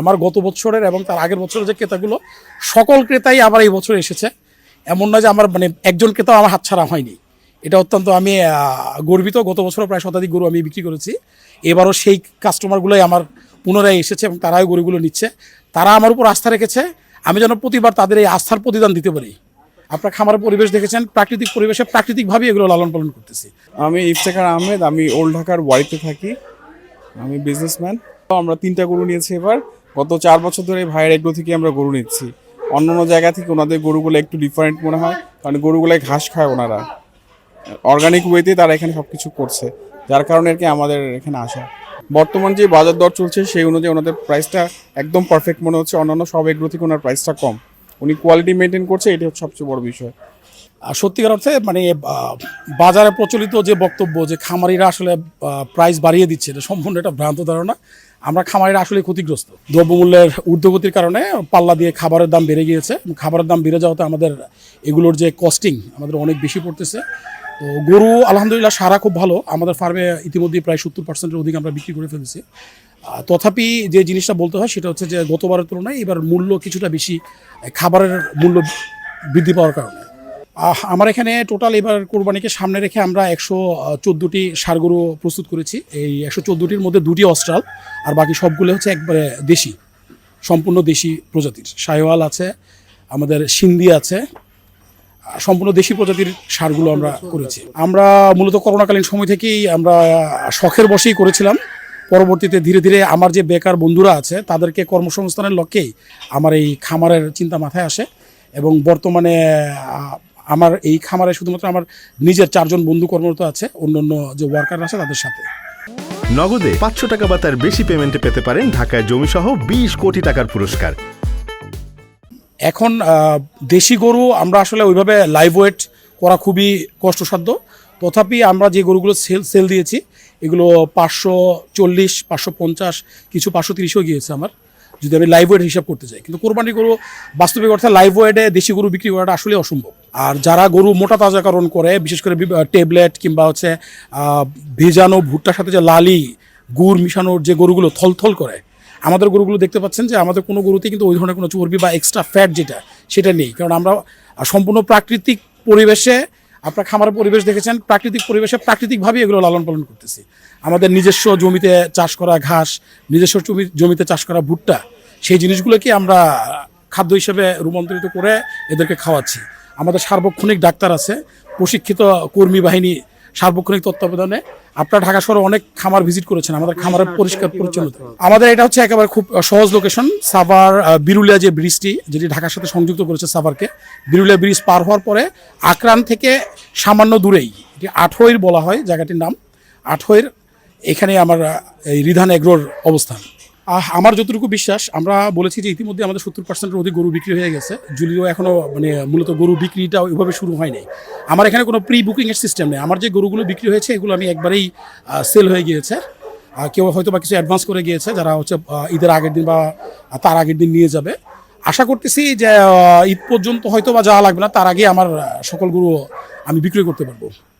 আমার গত বছরের এবং তার আগের বছরের যে ক্রেতাগুলো, সকল ক্রেতাই আবার এই বছর এসেছে। এমন নয় যে আমার মানে একজন ক্রেতাও আমার হাতছাড়া হয়নি। এটা অত্যন্ত আমি গর্বিত। গত বছরও প্রায় শতাধিক গরু আমি বিক্রি করেছি। এবারও সেই কাস্টমারগুলোই আমার পুনরায় এসেছে এবং তারাই গরুগুলো নিচ্ছে। তারা আমার উপর আস্থা রেখেছে। আমি যেন প্রতিবার তাদের এই আস্থার প্রতিদান দিতে পারি। আপনার খামার পরিবেশ দেখেছেন, প্রাকৃতিক পরিবেশে প্রাকৃতিকভাবে এগুলো লালন পালন করতেছি। আমি ইফতেখার আহমেদ, আমি ওল্ড ঢাকার ওয়ারিতে থাকি। আমি বিজনেসম্যান আমরা তিনটা গরু নিয়েছি এবার। গত চার বছর ধরে ভাইয়ের এগুলো থেকে আমরা গরু নিচ্ছি। অন্য অন্য জায়গা থেকে ওনাদের গরুগুলো একটু ডিফারেন্ট মনে হয়, কারণ গরুগুলোয় ঘাস খায় ওনারা। অর্গানিক ওয়েতে তারা এখানে সব কিছু করছে, যার কারণে আর কি আমাদের এখানে আসা। বর্তমান যে বাজার দর চলছে সেই অনুযায়ী ওনাদের প্রাইসটা একদম পারফেক্ট মনে হচ্ছে। অন্যান্য সব এগুলো থেকে ওনার প্রাইসটা কম। উনি কোয়ালিটি মেনটেন করছে এটি হচ্ছে সবচেয়ে বড় বিষয়। আর সত্যিকার অর্থে মানে বাজারে প্রচলিত যে বক্তব্য যে খামারিরা আসলে প্রাইস বাড়িয়ে দিচ্ছে, এটা সম্পূর্ণ একটা ভ্রান্ত ধারণা। আমরা খামারের আসলে ক্ষতিগ্রস্ত। দ্রব্যমূল্যের ঊর্ধ্বগতির কারণে পাল্লা দিয়ে খাবারের দাম বেড়ে গিয়েছে। খাবারের দাম বেড়ে যাওয়াতে আমাদের এগুলোর যে কস্টিং আমাদের অনেক বেশি পড়তেছে। তো গরু আলহামদুলিল্লাহ সারা খুব ভালো। আমাদের ফার্মে ইতিমধ্যে প্রায় সত্তর পার্সেন্টের অধিক আমরা বিক্রি করে ফেলেছি। তথাপি যে জিনিসটা বলতে হয় সেটা হচ্ছে যে গতবারের তুলনায় এবার মূল্য কিছুটা বেশি, খাবারের মূল্য বৃদ্ধি পাওয়ার কারণে। আমার এখানে টোটাল এবার কোরবানিকে সামনে রেখে আমরা একশো চোদ্দোটি সার গরু প্রস্তুত করেছি। এই একশো চোদ্দোটির মধ্যে দুটি অস্ট্রাল, আর বাকি সবগুলো হচ্ছে একবারে দেশি, সম্পূর্ণ দেশি প্রজাতির। সাইওয়াল আছে, আমাদের সিন্ধি আছে সম্পূর্ণ দেশি প্রজাতির সারগুলো আমরা করেছি। আমরা মূলত করোনাকালীন সময় থেকেই আমরা শখের বসেই করেছিলাম। পরবর্তীতে ধীরে ধীরে আমার যে বেকার বন্ধুরা আছে, তাদেরকে কর্মসংস্থানের লক্ষ্যেই আমার এই খামারের চিন্তা মাথায় আসে এবং বর্তমানে আমার এই খামারে শুধুমাত্র আমার নিজের চারজন বন্ধু কর্মরত আছে অন্য অন্য যে ওয়ার্কার আছে তাদের সাথে। নগদে পাঁচশো টাকা বা তার বেশি পেমেন্টে পেতে পারেন ঢাকায় জমিসহ বিশ কোটি টাকার পুরস্কার। এখন দেশি গরু আমরা আসলে ওইভাবে লাইভ ওয়েট করা খুবই কষ্টসাধ্য। তথাপি আমরা যে গরুগুলো সেল সেল দিয়েছি এগুলো পাঁচশো চল্লিশ পাঁচশো পঞ্চাশ কিছু পাঁচশো তিরিশও গিয়েছে আমার। যদি আমি লাইভ ওয়েট হিসাব করতে চাই কিন্তু কোরবানি গরু বাস্তবিক অর্থে লাইভ ওয়েটে দেশি গরু বিক্রি করাটা আসলে অসম্ভব। আর যারা গরু মোটা তাজাকরণ করে, বিশেষ করে ট্যাবলেট কিংবা হচ্ছে ভেজানো ভুট্টার সাথে যে লালি, গুড় মিশানোর যে গরুগুলো থলথল করে, আমাদের গরুগুলো দেখতে পাচ্ছেন যে আমাদের কোনো গরুতেই কিন্তু ওই ধরনের কোনো চর্বি বা এক্সট্রা ফ্যাট যেটা, সেটা নেই। কারণ আমরা সম্পূর্ণ প্রাকৃতিক পরিবেশে আপনার খামার পরিবেশ দেখেছেন, প্রাকৃতিক পরিবেশে প্রাকৃতিকভাবেই এগুলো লালন পালন করতেছি। আমাদের নিজস্ব জমিতে চাষ করা ঘাস, নিজস্ব জমি- জমিতে চাষ করা ভুট্টা, সেই জিনিসগুলোকে আমরা খাদ্য হিসেবে রূপান্তরিত করে এদেরকে খাওয়াচ্ছি। আমাদের সার্বক্ষণিক ডাক্তার আছে, প্রশিক্ষিত কর্মী বাহিনী সার্বক্ষণিক তত্ত্বাবধানে আপনারা ঢাকা শহরে অনেক খামার ভিজিট করেছেন আমাদের খামারের পরিষ্কার পরিচ্ছন্নতা। আমাদের এটা হচ্ছে একেবারে খুব সহজ লোকেশন সাভার বিরুলিয়া যে ব্রিজটি যেটি ঢাকার সাথে সংযুক্ত করেছে সাভারকে বিরুলিয়া ব্রিজ পার হওয়ার পরে আকরান থেকে সামান্য দূরেই এটি আঠইর বলা হয় জায়গাটির নাম আঠইর এখানে আমার এই রিধান এগ্রোর অবস্থান। আমার যতটুকু বিশ্বাস, আমরা বলেছি যে ইতিমধ্যে আমাদের সত্তর পার্সেন্টের অধিক গরু বিক্রি হয়ে গেছে, যদিও এখনও মানে মূলত গরু বিক্রিটা ওইভাবে শুরু হয়নি আমার এখানে কোনো প্রি বুকিংয়ের সিস্টেম নেই। আমার যে গরুগুলো বিক্রি হয়েছে, এগুলো আমি একবারেই সেল হয়ে গিয়েছে। কেউ হয়তো বা কিছু অ্যাডভান্স করে গিয়েছে, যারা হচ্ছে ঈদের আগের দিন বা তার আগের দিন নিয়ে যাবে। আশা করতেছি যে ঈদ পর্যন্ত হয়তো বা যাওয়া লাগবে না, তার আগে আমার সকল গরু আমি বিক্রি করতে পারব।